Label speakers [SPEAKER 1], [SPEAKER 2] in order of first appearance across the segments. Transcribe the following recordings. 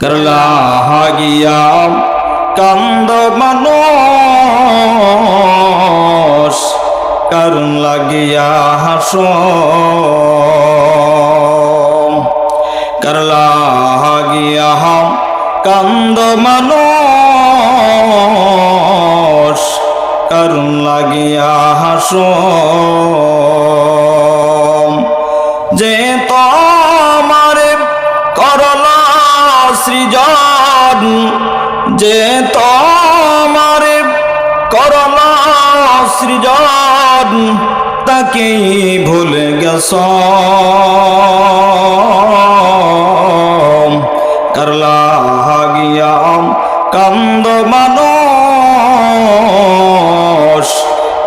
[SPEAKER 1] করলা হাগিয়া কান্দ মানুষ কারণ লাগিয়া হাস করলা হাগিয়া কান্দ মানুষ কারণ লাগিয়া হাস সৃজন, যে তোমারে করলা সৃজন, তাকেই ভুলে গেছ। করলা গিয়া কান্দ মানুষ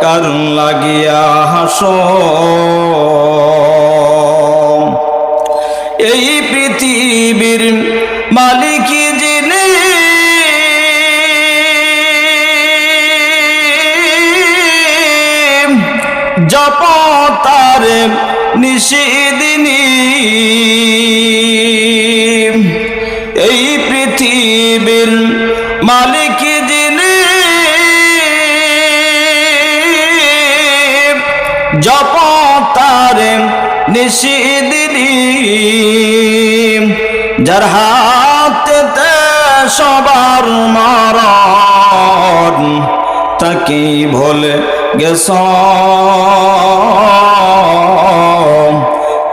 [SPEAKER 1] কারণ লাগিয়া হাস। মালিক যিনি জপ তার নিষেদিনী। এই পৃথিবীর মালিক যিনি জপ তার নিষিদিনী। যার হাতে সবার মারণ, তাকে ভুলে গেছ।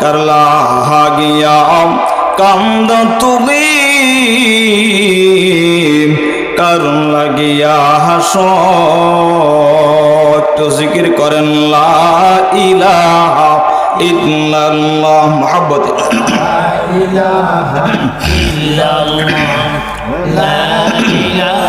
[SPEAKER 1] করলা হাগিয়া কান্দ তুমি, কারণ লাগিয়া হাস। একটু জিকির করেন লা ইলাহা إلا الله
[SPEAKER 2] محبة. لا إله إلا الله. لا إله